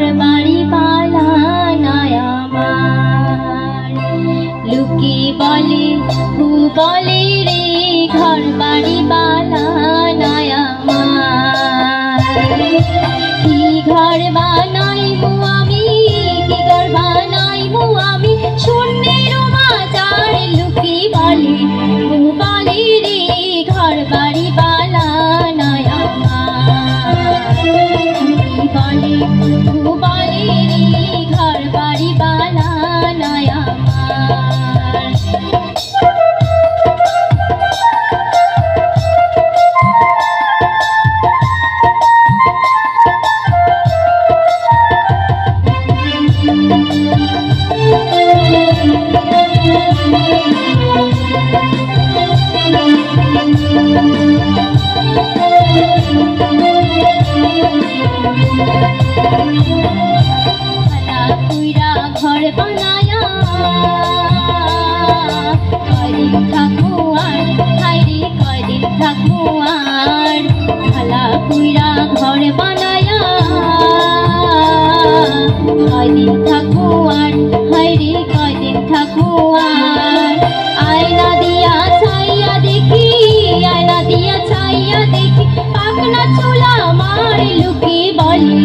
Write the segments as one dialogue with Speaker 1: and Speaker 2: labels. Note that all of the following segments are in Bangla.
Speaker 1: ঘর বাড়ি আর খালা পুইরা ঘর বানায়া। কয়দিন থাকব আর হাইরে কয়দিন থাকব আর? আয়না দিয়া ছাইয়া দেখি, আয়না দিয়া ছাইয়া দেখি পাকনা চুলা আমার লুকি বলি।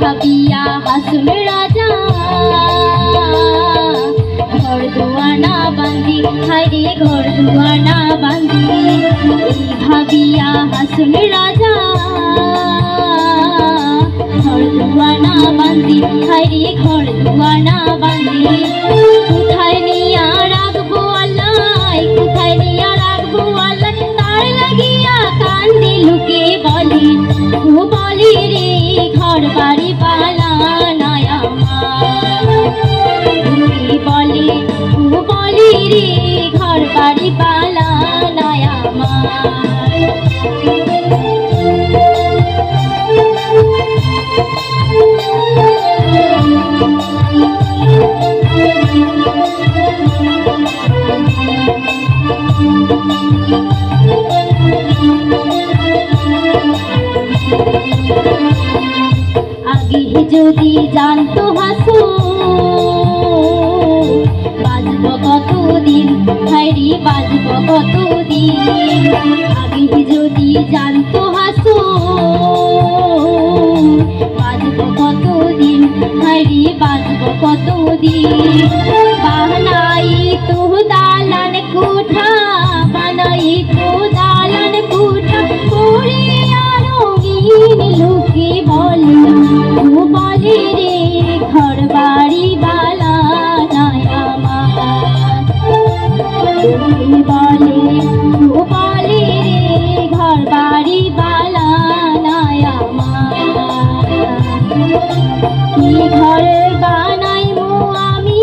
Speaker 1: ভাবিয়া হাসুন রাজা ঘর দুয়ানা বান্দি হাইরে ঘর দুয়ানা বান্দি। ভাবিয়া হাসুন রাজা ঘর বাড়ি পালা লুকে বলে বলি রে ঘর বাড়ি পালা নাই আমার। আগে যদি জানতো হাসু, বাজব কতদিন? হাইরি বাজব কতদিন? আগে যদি জানতো হাসু, বাজব কতদিন? হাইরি বাজব কতদিন? ঘর বাড়ি বালা বলে বলে, ঘর বাড়ি বালা ঘর বানাই আমি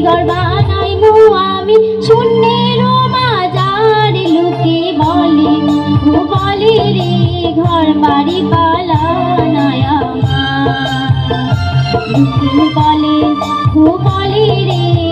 Speaker 1: ঘর বানাই মু আমি? শূন্যের মাজার লুকে বলে বলে ঘর বাড়ি বলে ও বলে রে।